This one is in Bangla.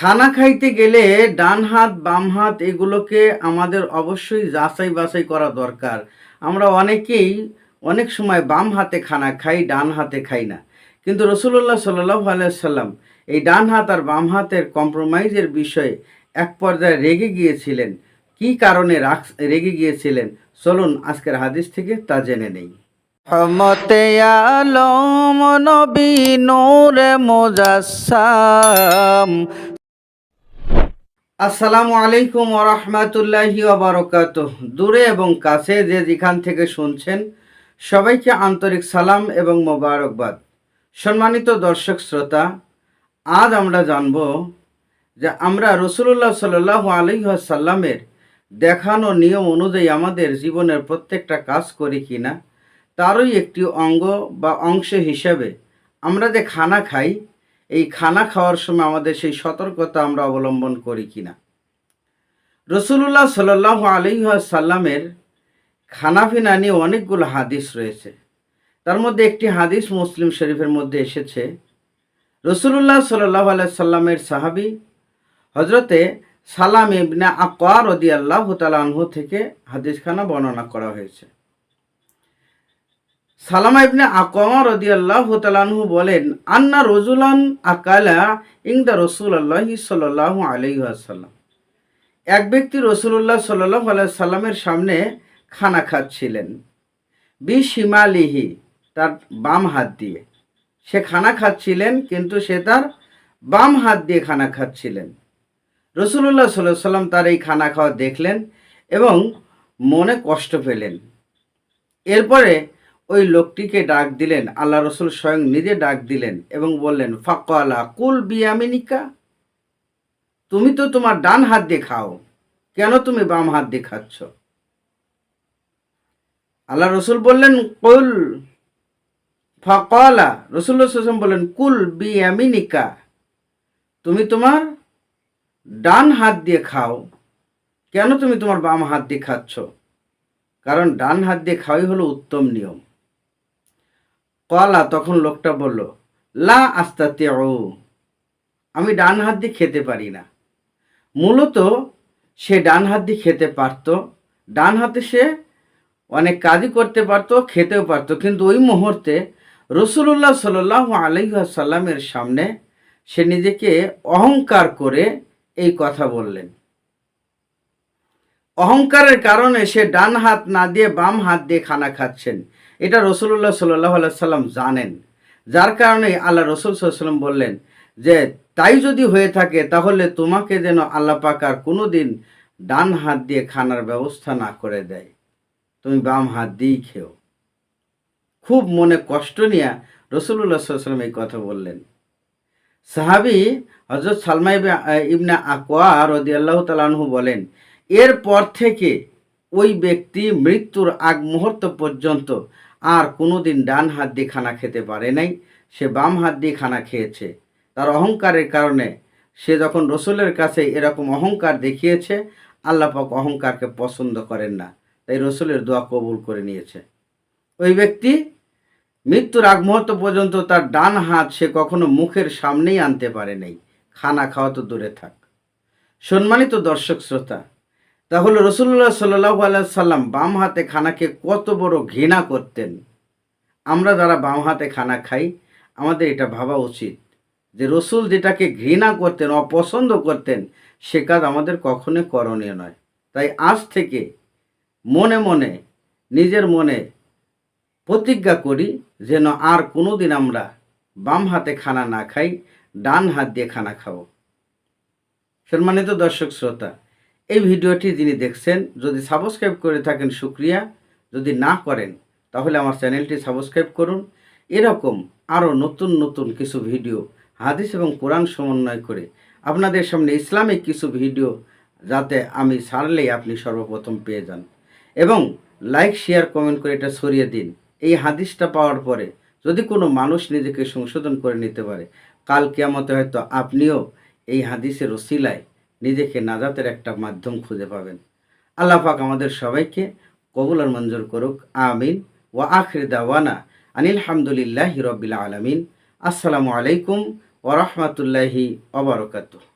খানা খাইতে গেলে ডান হাত, বাম হাত এগুলোকে আমাদের অবশ্যই যাচাই বাছাই করা দরকার। আমরা অনেকেই অনেক সময় বাম হাতে খানা খাই, ডান হাতে খাই না। কিন্তু রসুল্লাহ সাল্লাহ আলাইসাল্লাম এই ডান হাত আর বাম হাতের কম্প্রোমাইজের বিষয়ে এক পর্যায়ে রেগে গিয়েছিলেন। কি কারণে রাখ রেগে গিয়েছিলেন? চলুন আজকের হাদিস থেকে তা জেনে নেই। রহমতে আলম, নবী নূরে মোজাসাম আসসালামু আলাইকুম ওরহমতুল্লাহি ওবরকাত দূরে এবং কাছে যে যেখান থেকে শুনছেন, সবাইকে আন্তরিক সালাম এবং মোবারকবাদ। সম্মানিত দর্শক শ্রোতা, আজ আমরা জানব যে আমরা রসুল্লাহ সাল্লাহ আলহাসাল্লামের দেখানো নিয়ম অনুযায়ী আমাদের জীবনের প্রত্যেকটা কাজ করি কি না তারই একটি অঙ্গ বা অংশ হিসেবে আমরা যে খানা খাই এই খানা খাওয়ার সময় আমাদের সেই সতর্কতা আমরা অবলম্বন করি কিনা। রসুল্লাহ সাল্লাহ আলিহাসাল্লামের খানাফিনা নিয়ে অনেকগুলো হাদিস রয়েছে। তার মধ্যে একটি হাদিস মুসলিম শরীফের মধ্যে এসেছে। রসুল্লাহ সাল্লাহ আলাইসাল্লামের সাহাবি হজরতে সালাম ইবনে আকোয়ার রদি আল্লাহ তালানহু থেকে হাদিসখানা বর্ণনা করা হয়েছে। সালামা ইবনে আকমা রদি আল্লাহ তালানহু বলেন, আন্না রজুলান আকালা ইংদা রসুল আল্লাহ সাল্লাহ আলহাসাল্লাম এক ব্যক্তি রসুল্লাহ সাল্লাহ সাল্লামের সামনে খানা খাচ্ছিলেন বি সীমালিহি তার বাম হাত দিয়ে। সে খানা খাচ্ছিলেন, কিন্তু সে তার বাম হাত দিয়ে খানা খাচ্ছিলেন। রসুল্লাহ সাল্লাহ সাল্লাম তার এই খানা খাওয়া দেখলেন এবং মনে কষ্ট পেলেন। এরপরে ওই লোকটিকে ডাক দিলেন, আল্লাহ রসুল স্বয়ং নিজে ডাক দিলেন এবং বললেন ফাকওয়ালা কুল বিয়ামিনিকা, তুমি তো তোমার ডান হাত দিয়ে খাও, কেন তুমি বাম হাত দিয়ে খাচ্ছ? আল্লাহ রসুল বললেন, কুল ফাকওয়ালা রসুল্লাহ বললেন, কুল বিয়ামিনিকা, তুমি তোমার ডান হাত দিয়ে খাও, কেন তুমি তোমার বাম হাত দিয়ে খাচ্ছ? কারণ ডান হাত দিয়ে খাওয়াই হলো উত্তম নিয়ম। কলা, তখন লোকটা বলল, লা আস্তাতে ও আমি ডান হাত দিয়ে খেতে পারি না। মূলত সে ডান হাত দিয়ে খেতে পারত। ডান হাতে সে অনেক কাজই করতে পারতো, খেতেও পারতো। কিন্তু ওই মুহূর্তে রসুল্লাহ সাল্লাহ আলহাসাল্লামের সামনে সে নিজেকে অহংকার করে এই কথা বললেন। অহংকারের কারণে সে ডান হাত না দিয়ে বাম হাত দিয়ে খানা খাচ্ছেন। এটা রসুল্লাহ সাল্লাহ সাল্লাম জানেন। যার কারণে আল্লাহ রসুল সাল্লাম বললেন যে, তাই যদি হয়ে থাকে, তাহলে তোমাকে যেন আল্লাহ পাকার কোনো দিন ডান হাত দিয়ে খানার ব্যবস্থা না করে দেয়। তুমি বাম হাত দিয়েই খেও। খুব মনে কষ্ট নিয়ে রসুল্লাহ সাল্লাম এই কথা বললেন। সাহাবি হজরত সালমা ইবনা আকোয়া রদি আল্লাহ তালাহু বলেন এরপর থেকে ওই ব্যক্তি মৃত্যুর আগ মুহূর্ত পর্যন্ত আর কোনো দিন ডান হাত দিয়ে খানা খেতে পারে নাই। সে বাম হাত দিয়ে খানা খেয়েছে। তার অহংকারের কারণে সে যখন রসুলের কাছে এরকম অহংকার দেখিয়েছে আল্লাপাক অহংকারকে পছন্দ করেন না। তাই রসুলের দোয়া কবুল করে নিয়েছে। ওই ব্যক্তি মৃত্যুর আগ মুহূর্ত পর্যন্ত তার ডান হাত সে কখনো মুখের সামনেই আনতে পারে নাই। খানা খাওয়া তো দূরে থাক। সম্মানিত দর্শক, শ্রোতা তাহলে রসুল্লাহ সাল্লাহ সাল্লাম বাম হাতে খানাকে কত বড় ঘৃণা করতেন। আমরা যারা বাম হাতে খানা খাই, আমাদের এটা ভাবা উচিত যে রসুল যেটাকে ঘৃণা করতেন, অপছন্দ করতেন, সে কাজ আমাদের কখনোই করণীয় নয়। তাই আজ থেকে মনে মনে, নিজের মনে প্রতিজ্ঞা করি যেন আর কোনো দিন আমরা বাম হাতে খানা না খাই, ডান হাত দিয়ে খানা খাব। সম্মানিত দর্শক, শ্রোতা এই ভিডিওটি যিনি দেখছেন, যদি সাবস্ক্রাইব করে থাকেন, সুক্রিয়া। যদি না করেন, তাহলে আমার চ্যানেলটি সাবস্ক্রাইব করুন। এরকম আরও নতুন নতুন কিছু ভিডিও, হাদিস এবং কোরআন সমন্বয় করে আপনাদের সামনে ইসলামিক কিছু ভিডিও যাতে আমি ছাড়লেই আপনি সর্বপ্রথম পেয়ে যান। এবং লাইক, শেয়ার, কমেন্ট করে এটা সরিয়ে দিন। এই হাদিসটা পাওয়ার পরে যদি কোনো মানুষ নিজেকে সংশোধন করে নিতে পারে, কাল কেয়ামতে হয়তো আপনিও এই হাদিসের ওসিলায় নিজেকে নাজাতের একটা মাধ্যম খুঁজে পাবেন। আল্লাহ পাক আমাদের সবাইকে কবুল আর মঞ্জুর করুক। আমিন। ওয়া আখির দাওয়ানা আনিল হামদুলিল্লাহ রবিল আলমিন। আসসালামু আলাইকুম ওরহমতুল্লাহি ওবরকাতুহ